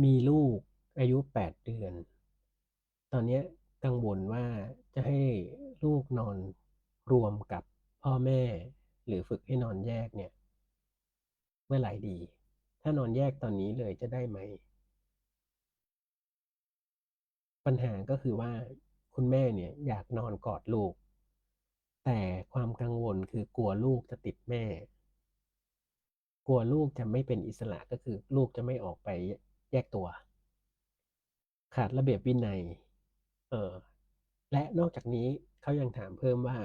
มีลูกอายุแปดเดือน ตอนนี้กังวลว่าจะให้ลูกนอนรวมกับพ่อแม่ หรือฝึกให้นอนแยกเนี่ย เมื่อไหร่ดี ถ้านอนแยกตอนนี้เลยจะได้ไหม ปัญหาก็คือว่าคุณแม่เนี่ยอยากนอนกอดลูก แต่ความกังวลคือกลัวลูกจะติดแม่ กลัวลูกจะไม่เป็นอิสระก็คือลูกจะไม่ออกไป แยกตัว ขาดระเบียบวินัย เออและนอกจากนี้เขายังถามเพิ่มว่า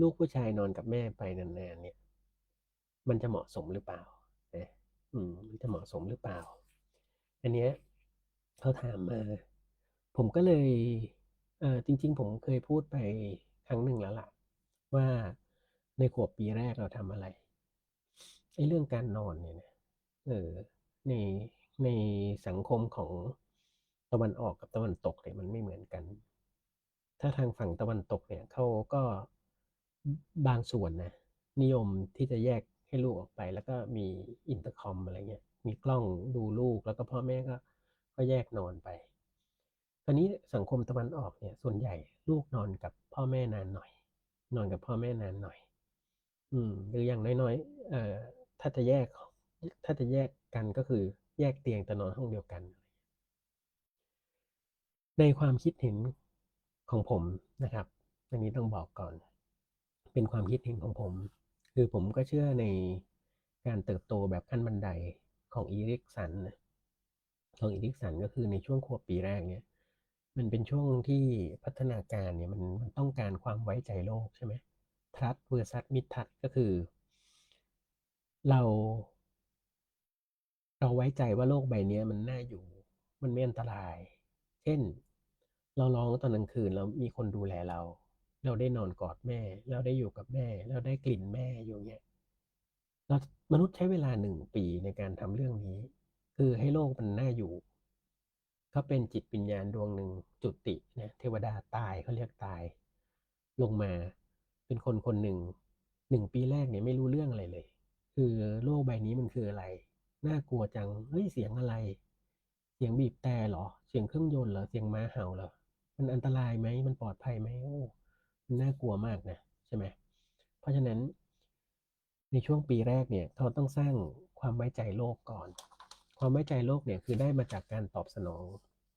ลูกผู้ชายนอนกับแม่ไปนานๆเนี่ย มันจะเหมาะสมหรือเปล่านะอืมมันจะเหมาะสมหรือเปล่า อันเนี้ยเขาถามมาผมก็เลยเออจริง ๆ ผมเคยพูดไปครั้งหนึ่งแล้วล่ะ ว่าในขวบปีแรกเราทำอะไรไอ้เรื่องการนอนเนี่ยนะเออใน ในสังคมของตะวันออกกับตะวันตกเนี่ยมันไม่เหมือนกัน ถ้าทางฝั่งตะวันตกเนี่ยเขาก็บางส่วนนะนิยมที่จะแยกให้ลูกออกไป แล้วก็มีอินเตอร์คอมอะไรเงี้ยมีกล้องดูลูกแล้วก็พ่อแม่ก็ก็แยกนอนไปตอนนี้สังคมตะวันออกเนี่ยส่วนใหญ่ลูกนอนกับพ่อแม่นานหน่อย นอนกับพ่อแม่นานหน่อย อืมหรืออย่างน้อยๆเอ่อถ้าจะแยก ถ้าจะแยกกันก็คือ แยกเตียงแต่นอนห้องเดียวกัน ในความคิดเห็นของผมนะครับอันนี้ต้องบอกก่อน เป็นความคิดเห็นของผม คือผมก็เชื่อในการเติบโตแบบขั้นบันไดของอีริกสันของอีริกสันก็คือในช่วงขวบปีแรกเนี่ย มันเป็นช่วงที่พัฒนาการเนี่ยมันมันต้องการความไว้ใจโลกใช่ไหมทัดเวอร์ซัสมิทัดก็คือ เรา เราไว้ใจว่าโลกใบนี้มันน่าอยู่ มันไม่อันตราย เช่น เราร้องตอนกลางคืนแล้วมีคนดูแลเรา เราได้นอนกอดแม่ เราได้อยู่กับแม่ เราได้กลิ่นแม่อยู่เงี้ยเรามนุษย์ใช้เวลาหนึ่งปีในการทำเรื่องนี้ คือให้โลกมันน่าอยู่เขาเป็นจิตวิญญาณดวงหนึ่งจุตินะเทวดาตายเขาเรียกตาย ลงมาเป็นคนคนหนึ่งหนึ่งปีแรกเนี่ยไม่รู้เรื่องอะไรเลย คือโลกใบนี้มันคืออะไร น่ากลัวจัง เฮ้ยเสียงอะไร เสียงบีบแต่หรอ เสียงเครื่องยนต์เหรอ เสียงม้าเห่าเหรอ มันอันตรายไหม มันปลอดภัยไหมโอ้มันน่ากลัวมากนะใช่ไหม เพราะฉะนั้น ในช่วงปีแรกเนี่ยเขาต้องสร้างความไว้ใจโลกก่อน ความไว้ใจโลกเนี่ยคือได้มาจากการตอบสนอง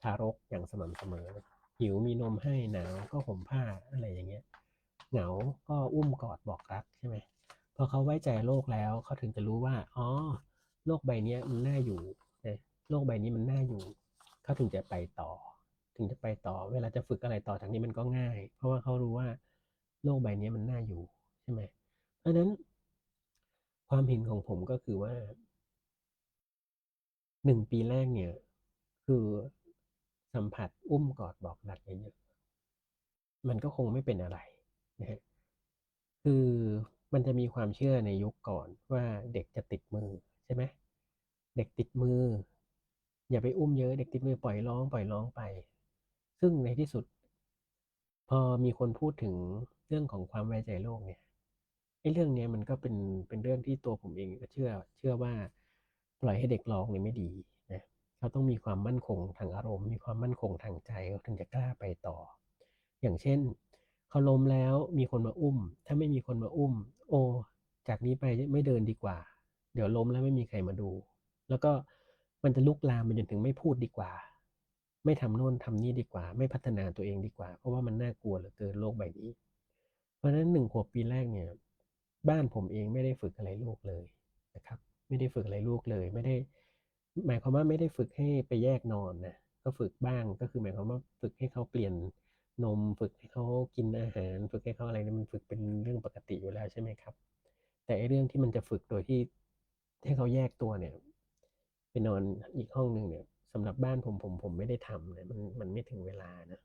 ทารกอย่างสม่ำเสมอ หิวมีนมให้หนาวก็ห่มผ้าอะไรอย่างเงี้ย เหงาก็อุ้มกอดบอกรักใช่ไหมพอเขาไว้ใจโลกแล้วเขาถึงจะรู้ว่า อ๋อ โลกใบนี้มันน่าอยู่นะโลกใบนี้มันน่าอยู่ เขาถึงจะไปต่อ ถึงจะไปต่อ เวลาจะฝึกอะไรต่อจากนี้มันก็ง่าย เพราะว่าเขารู้ว่าโลกใบนี้มันน่าอยู่ใช่ไหมเพราะฉะนั้น ความเห็นของผมก็คือว่าหนึ่งปีแรกเนี่ย คือสัมผัสอุ้มกอดบอกรักเยอะๆมันก็คงไม่เป็นอะไรนะฮะคือมันจะมีความเชื่อในยุคก่อนว่าเด็กจะติดมือ ใช่ไหมเด็กติดมือ อย่าไปอุ้มเยอะ เด็กติดมือปล่อยร้อง ปล่อยร้องไป ซึ่งในที่สุด พอมีคนพูดถึงเรื่องของความไว้ใจโลกเนี่ยไอ้เรื่องเนี้ยมันก็เป็นเป็นเรื่องที่ตัวผมเองก็เชื่อ เชื่อว่าปล่อยให้เด็กร้องเนี่ยไม่ดีนะเขาต้องมีความมั่นคงทางอารมณ์ มีความมั่นคงทางใจเขาถึงจะกล้าไปต่อ อย่างเช่นเขาล้มแล้วมีคนมาอุ้ม ถ้าไม่มีคนมาอุ้ม โอ้จากนี้ไปไม่เดินดีกว่า เดี๋ยวล้มแล้วไม่มีใครมาดู แล้วก็มันจะลุกลามไปจนถึงไม่พูดดีกว่า ไม่ทำโน่นทำนี่ดีกว่า ไม่พัฒนาตัวเองดีกว่า เพราะว่ามันน่ากลัวเหลือเกินโลกใบนี้ เพราะฉะนั้นหนึ่งขวบปีแรกเนี่ย บ้านผมเองไม่ได้ฝึกอะไรลูกเลยนะครับ ไม่ได้ฝึกอะไรลูกเลย ไม่ได้ หมายความว่าไม่ได้ฝึกให้ไปแยกนอนนะก็ฝึกบ้างก็คือหมายความว่าฝึกให้เขาเปลี่ยนนมฝึกให้เขากินอาหาร ฝึกให้เขาอะไรเนี่ยมันฝึกเป็นเรื่องปกติอยู่แล้วใช่ไหมครับ แต่ไอ้เรื่องที่มันจะฝึกโดยที่ ให้เขาแยกตัวเนี่ยไปนอนอีกห้องหนึ่งเนี่ยสำหรับบ้านผมผมผมไม่ได้ทำนะมันมันไม่ถึงเวลานะ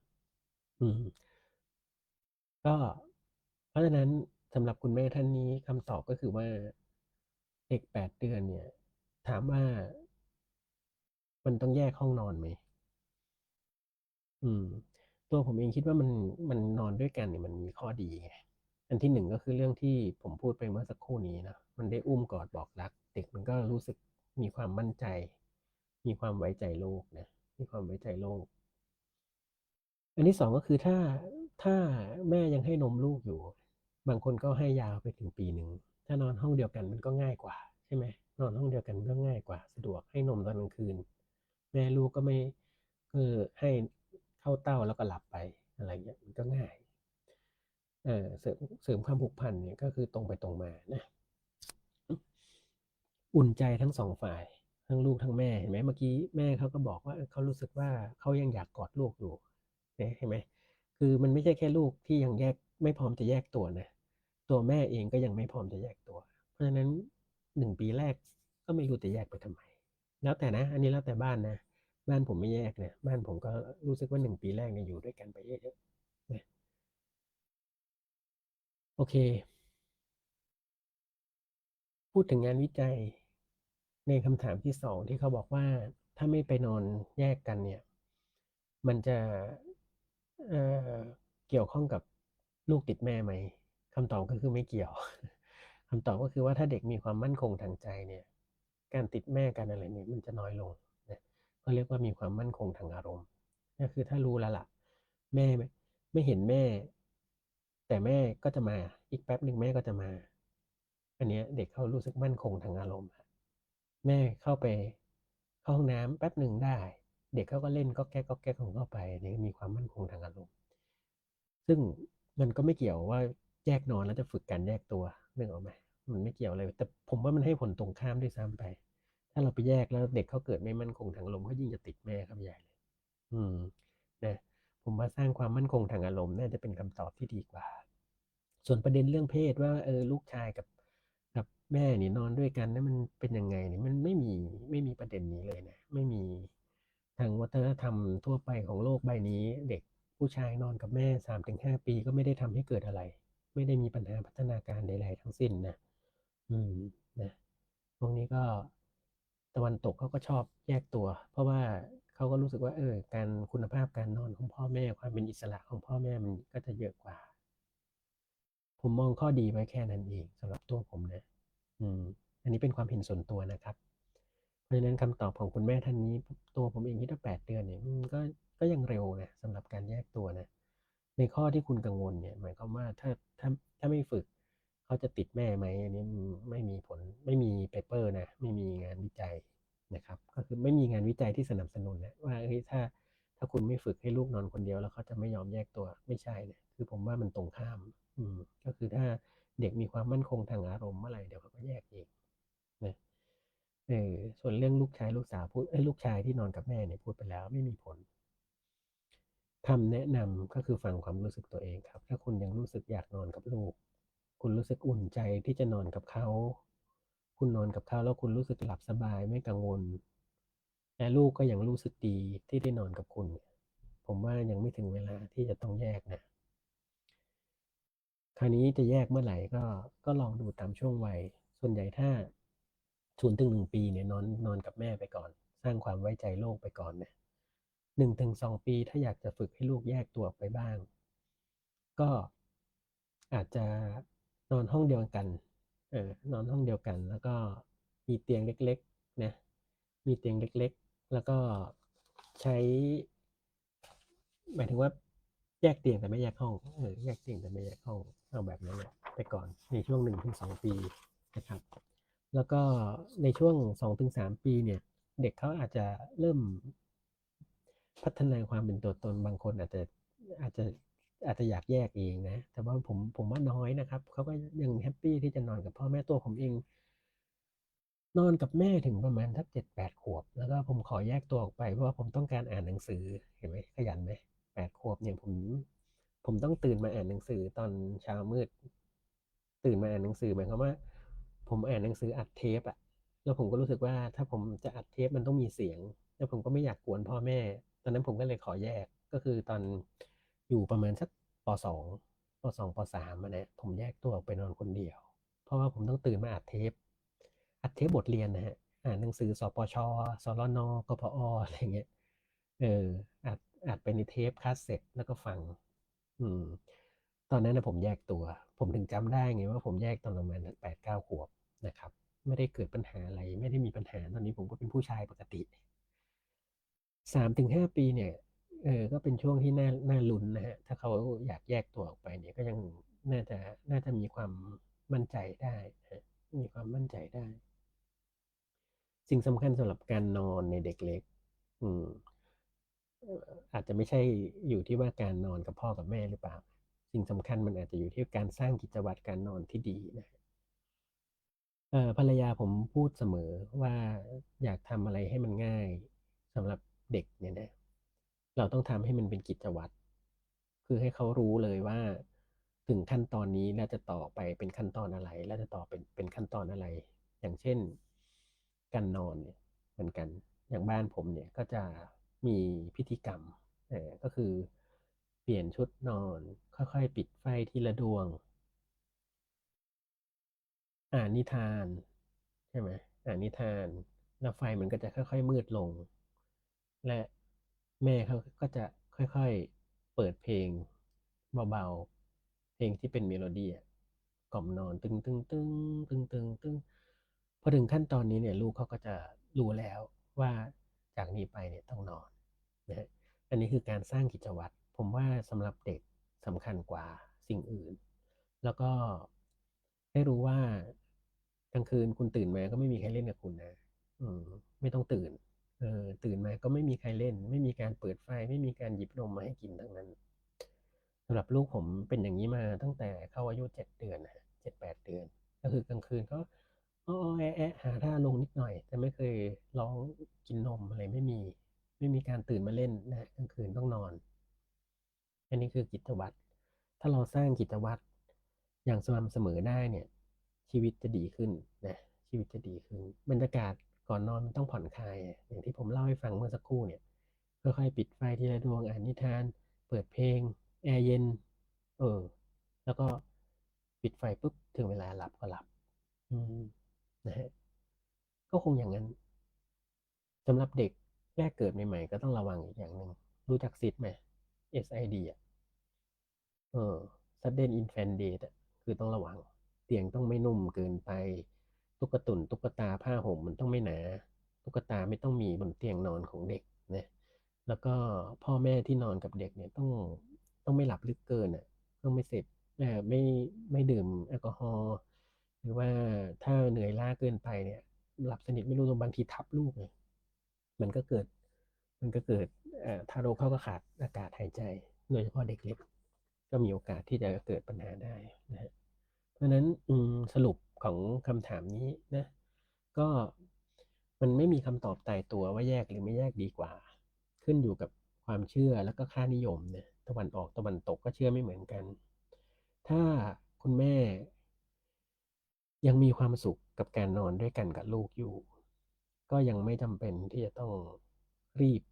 อืม ก็เพราะฉะนั้นสำหรับคุณแม่ท่านนี้คำตอบก็คือว่าเด็กแปดเดือนเนี่ย ถามว่ามันต้องแยกห้องนอนไหม อืม ตัวผมเองคิดว่ามันมันนอนด้วยกันเนี่ยมันมีข้อดีไง อันที่หนึ่งก็คือเรื่องที่ผมพูดไปเมื่อสักครู่นี้นะ มันได้อุ้มกอดบอกรัก เด็กมันก็รู้สึกมีความมั่นใจ มีความไว้ใจโลกนะ มีความไว้ใจโลก อันที่สองก็คือถ้าถ้าแม่ยังให้นมลูกอยู่ บางคนก็ให้ยาวไปถึงปีหนึ่ง ถ้านอนห้องเดียวกันมันก็ง่ายกว่าใช่ไหมนอนห้องเดียวกันก็ง่ายกว่า สะดวกให้นมตอนกลางคืน แม่ลูกก็ไม่คือให้เข้าเต้าแล้วก็หลับไปอะไรเงี้ยมันก็ง่าย เออเสริมเสริมความผูกพันเนี่ยก็คือตรงไปตรงมานะ อุ่นใจทั้งสองฝ่าย ทั้งลูกทั้งแม่เห็นไหมเมื่อกี้แม่เขาก็บอกว่าเขารู้สึกว่าเขายังอยากกอดลูกอยู่เห็นไหมคือมันไม่ใช่แค่ลูกที่ยังแยกไม่พร้อมจะแยกตัวนะ ตัวแม่เองก็ยังไม่พร้อมจะแยกตัว เพราะฉะนั้นหนึ่งปีแรกก็ไม่รู้จะแยกไปทำไม แล้วแต่นะ อันนี้แล้วแต่บ้านนะ บ้านผมไม่แยกเนี่ยบ้านผมก็รู้สึกว่าหนึ่งปีแรกเนี่ยอยู่ด้วยกันไปเยอะๆนะ โอเค พูดถึงงานวิจัย ในคำถามที่สองที่เขาบอกว่าถ้าไม่ไปนอนแยกกันเนี่ย มันจะเเกี่ยวข้องกับลูกติดแม่ไหมคำตอบก็คือไม่เกี่ยวคำตอบก็คือว่าถ้าเด็กมีความมั่นคงทางใจเนี่ย การติดแม่การอะไรเนี่ยมันจะน้อยลงนะเขาเรียกว่ามีความมั่นคงทางอารมณ์ก็คือถ้ารู้แล้วล่ะแม่ไม่เห็นแม่ แต่แม่ก็จะมาอีกแป๊บหนึ่งแม่ก็จะมา อันนี้เด็กเขารู้สึกมั่นคงทางอารมณ์แม่เข้าไปเข้าห้องน้ำแป๊บหนึ่งได้ เด็กเขาก็เล่นก็แก้ก็แก้ของเข้าไปนี่มีความมั่นคงทางอารมณ์ ซึ่งมันก็ไม่เกี่ยวว่าแยกนอนแล้วจะฝึกการแยกตัวนึกออกไหมมันไม่เกี่ยวเลยแต่ผมว่ามันให้ผลตรงข้ามด้วยซ้ำไป ถ้าเราไปแยกแล้วเด็กเขาเกิดไม่มั่นคงทางอารมณ์เขายิ่งจะติดแม่ครับใหญ่เลย อืมนะผมว่าสร้างความมั่นคงทางอารมณ์น่าจะเป็นคำตอบที่ดีกว่า ส่วนประเด็นเรื่องเพศว่าเออลูกชายกับกับแม่นี่นอนด้วยกันนั้นมันเป็นยังไงเนี่ยมันไม่มีไม่มีประเด็นนี้เลยนะไม่มีทางวัฒนธรรมทั่วไปของโลกใบนี้ เด็กผู้ชายนอนกับแม่สามถึงห้าปีก็ไม่ได้ทำให้เกิดอะไร ไม่ได้มีปัญหาพัฒนาการใดๆทั้งสิ้นนะอืมนะพวกนี้ก็ตะวันตกเขาก็ชอบแยกตัว เพราะว่าเขาก็รู้สึกว่าเออการคุณภาพการนอนของพ่อแม่ความเป็นอิสระของพ่อแม่มันก็จะเยอะกว่า ผมมองข้อดีไว้แค่นั้นเองสำหรับตัวผมนะ อืม อันนี้เป็นความเห็นส่วนตัวนะครับ เพราะฉะนั้นคำตอบของคุณแม่ท่านนี้ ตัวผมเองคิดว่าแปดเดือนเนี่ยก็ก็ยังเร็วนะสำหรับการแยกตัวนะ ในข้อที่คุณกังวลเนี่ย หมายความว่าถ้าถ้าถ้าไม่ฝึกเขาจะติดแม่ไหมอันนี้ไม่มีผลไม่มีเปเปอร์นะไม่มีงานวิจัยนะครับ ก็คือไม่มีงานวิจัยที่สนับสนุนนะว่าเฮ้ยถ้าถ้าคุณไม่ฝึกให้ลูกนอนคนเดียวแล้วเขาจะไม่ยอมแยกตัวไม่ใช่เนะคือผมว่ามันตรงข้าม อืมก็คือถ้าเด็กมีความมั่นคงทางอารมณ์เมื่อไหร่เดี๋ยวเขาก็แยกเองนะเออส่วนเรื่องลูกชายลูกสาวพูดเอ้ลูกชายที่นอนกับแม่เนี่ยพูดไปแล้วไม่มีผลคำแนะนำก็คือฟังความรู้สึกตัวเองครับ ถ้าคุณยังรู้สึกอยากนอนกับลูก คุณรู้สึกอุ่นใจที่จะนอนกับเขา คุณนอนกับเขาแล้วคุณรู้สึกหลับสบายไม่กังวลและลูกก็ยังรู้สึกดีที่ได้นอนกับคุณ ผมว่ายังไม่ถึงเวลาที่จะต้องแยกนะ ราวนี้จะแยกเมื่อไหร่ก็ก็ลองดูตามช่วงวัย ส่วนใหญ่ถ้าศูนย์ถึงหนึ่งปีเนี่ยนอนนอนกับแม่ไปก่อน สร้างความไว้ใจโลกไปก่อนเนี่ยหนึ่งถึงสองปีถ้าอยากจะฝึกให้ลูกแยกตัวไปบ้าง ก็อาจจะนอนห้องเดียวกันเออนอนห้องเดียวกัน แล้วก็มีเตียงเล็กๆนะมีเตียงเล็กๆ แล้วก็ใช้ หมายถึงว่าแยกเตียงแต่ไม่แยกห้องเออแยกเตียงแต่ไม่แยกห้อง เอาแบบนั้นแหละไปก่อนในช่วงหนึ่งถึงสองปีนะครับ แล้วก็ในช่วงสองถึงสามปีเนี่ย เด็กเขาอาจจะเริ่มพัฒนาความเป็นตัวตนบางคนอาจจะอาจจะอาจจะอยากแยกเองนะ แต่ว่าผมผมว่าน้อยนะครับ เขาก็ยังแฮปปี้ที่จะนอนกับพ่อแม่ตัวผมเอง นอนกับแม่ถึงประมาณทักเจ็ดแปดขวบ แล้วก็ผมขอแยกตัวออกไปเพราะว่าผมต้องการอ่านหนังสือ เห็นไหมขยันไหมแปดขวบเนี่ยผม ผมต้องตื่นมาอ่านหนังสือตอนเช้ามืด ตื่นมาอ่านหนังสือหมายความว่า ผมอ่านหนังสืออัดเทปอะแล้วผมก็รู้สึกว่าถ้าผมจะอัดเทปมันต้องมีเสียง แล้วผมก็ไม่อยากกวนพ่อแม่ ตอนนั้นผมก็เลยขอแยกก็คือตอนอยู่ประมาณสักปสองปสองปสามนะผมแยกตัวออกไปนอนคนเดียว เพราะว่าผมต้องตื่นมาอัดเทป อัดเทปบทเรียนนะฮะอ่านหนังสือสปชสรนกพออะไรเงี้ยเอออัดอัดไปในเทปคาสเซ็ตแล้วก็ฟัง อืม ตอนนั้นนะผมแยกตัว ผมถึงจำได้ไงว่าผมแยกตอนประมาณแปดเก้าขวบนะครับ ไม่ได้เกิดปัญหาอะไร ไม่ได้มีปัญหาตอนนี้ผมก็เป็นผู้ชายปกติสามถึงห้าปีเนี่ยเออก็เป็นช่วงที่น่าน่าลุ้นนะฮะ ถ้าเขาอยากแยกตัวออกไปเนี่ยก็ยังน่าจะน่าจะมีความมั่นใจได้นะมีความมั่นใจได้ สิ่งสำคัญสำหรับการนอนในเด็กเล็ก อืม อาจจะไม่ใช่อยู่ที่ว่าการนอนกับพ่อกับแม่หรือเปล่า สิ่งสำคัญมันอาจจะอยู่ที่การสร้างกิจวัตรการนอนที่ดีนะเอ่อภรรยาผมพูดเสมอว่าอยากทำอะไรให้มันง่ายสำหรับเด็กเนี่ยนะเราต้องทำให้มันเป็นกิจวัตรคือให้เขารู้เลยว่าถึงขั้นตอนนี้แล้วจะต่อไปเป็นขั้นตอนอะไร แล้วจะต่อเป็นเป็นขั้นตอนอะไร อย่างเช่น การนอนเนี่ยเหมือนกันอย่างบ้านผมเนี่ยก็จะ มีพิธีกรรมอ่อก็คือเปลี่ยนชุดนอน ค่อยๆ ปิดไฟทีละดวง อ่านนิทานใช่ไหมอ่านนิทาน แล้วไฟมันก็จะค่อย ๆ มืดลง และแม่เขาก็จะค่อยๆ เปิดเพลงเบาๆ เพลงที่เป็นเมโลดีอะกล่อมนอนตึงตึงตึงตึงตึงตึงพอถึงขั้นตอนนี้เนี่ยลูกเขาก็จะรู้แล้วว่าจากนี้ไปเนี่ยต้องนอน นะอันนี้คือการสร้างกิจวัตรผมว่าสำหรับเด็กสำคัญกว่าสิ่งอื่น แล้วก็ให้รู้ว่ากลางคืนคุณตื่นมาก็ไม่มีใครเล่นกับคุณนะอืมไม่ต้องตื่นเออตื่นมาก็ไม่มีใครเล่น ไม่มีการเปิดไฟ ไม่มีการหยิบนมมาให้กินทั้งนั้นสำหรับลูกผมเป็นอย่างนี้มาตั้งแต่เข้าอายุ7เดือนนะครับ7-8เดือน ก็คือกลางคืนก็อ้อแอะหาท่าลงนิดหน่อย แต่ไม่เคยร้องกินนมอะไรไม่มี ไม่มีการตื่นมาเล่นนะกลางคืนต้องนอน อันนี้คือกิจวัตร ถ้าเราสร้างกิจวัตรอย่างสม่ำเสมอได้เนี่ย ชีวิตจะดีขึ้นนะ ชีวิตจะดีขึ้น บรรยากาศก่อนนอนมันต้องผ่อนคลาย อย่างที่ผมเล่าให้ฟังเมื่อสักครู่เนี่ย ค่อยๆปิดไฟทีละดวงอ่านนิทาน เปิดเพลง แอร์เย็น เออ แล้วก็ปิดไฟปุ๊บถึงเวลาหลับก็หลับ อืมนะครับก็คงอย่างงั้นสำหรับเด็ก แรกเกิดใหม่ๆก็ต้องระวังอีกอย่างหนึ่งรู้จัก SID ไหม SID อะเออ Sudden Infant Death อะคือต้องระวัง เตียงต้องไม่นุ่มเกินไป ตุ๊กตุนตุ๊กตาผ้าห่มมันต้องไม่หนา ตุ๊กตาไม่ต้องมีบนเตียงนอนของเด็กนะแล้วก็พ่อแม่ที่นอนกับเด็กเนี่ยต้องต้องไม่หลับลึกเกินอะต้องไม่เสพเอ่ไม่ไม่ดื่มแอลกอฮอล์หรือว่าถ้าเหนื่อยล้าเกินไปเนี่ย หลับสนิทไม่รู้ตัวบางทีทับลูกไง มันก็เกิด มันก็เกิดทารกเขาก็ขาดอากาศหายใจ โดยเฉพาะเด็กเล็ก ก็มีโอกาสที่จะเกิดปัญหาได้นะเพราะฉะนั้นสรุปของคำถามนี้นะก็มันไม่มีคำตอบตายตัวว่าแยกหรือไม่แยกดีกว่า ขึ้นอยู่กับความเชื่อแล้วก็ค่านิยมนะตะวันออกตะวันตกก็เชื่อไม่เหมือนกัน ถ้าคุณแม่ยังมีความสุขกับการนอนด้วยกันกับลูกอยู่ ก็ยังไม่จำเป็นที่จะต้องรีบ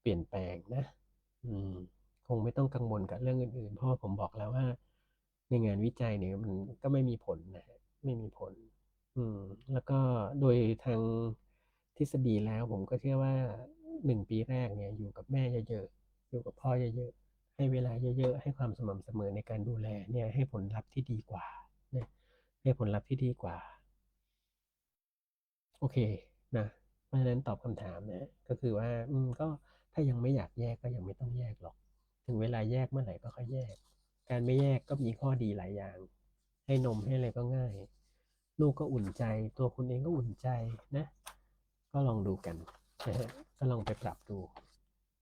เปลี่ยนแปลงนะ อืม คงไม่ต้องกังวลกับเรื่องอื่นๆ เพราะว่าผมบอกแล้วว่า ในงานวิจัยเนี่ยมันก็ไม่มีผลนะไม่มีผล อืม แล้วก็โดยทางทฤษฎีแล้วผมก็เชื่อว่า1ปีแรกเนี่ยอยู่กับแม่เยอะๆ อยู่กับพ่อเยอะๆ ให้เวลาเยอะๆ ให้ความสม่ำเสมอในการดูแลเนี่ยให้ผลลัพธ์ที่ดีกว่านะให้ผลลัพธ์ที่ดีกว่า โอเคนะ ราะฉะนั้นตอบคำถามนะก็คือว่าอืมก็ถ้ายังไม่อยากแยกก็ยังไม่ต้องแยกหรอก ถึงเวลาแยกเมื่อไหร่ก็ค่อยแยก การไม่แยกก็มีข้อดีหลายอย่าง ให้นมให้อะไรก็ง่าย ลูกก็อุ่นใจ ตัวคุณเองก็อุ่นใจนะ ก็ลองดูกันนะฮะก็ลองไปปรับดู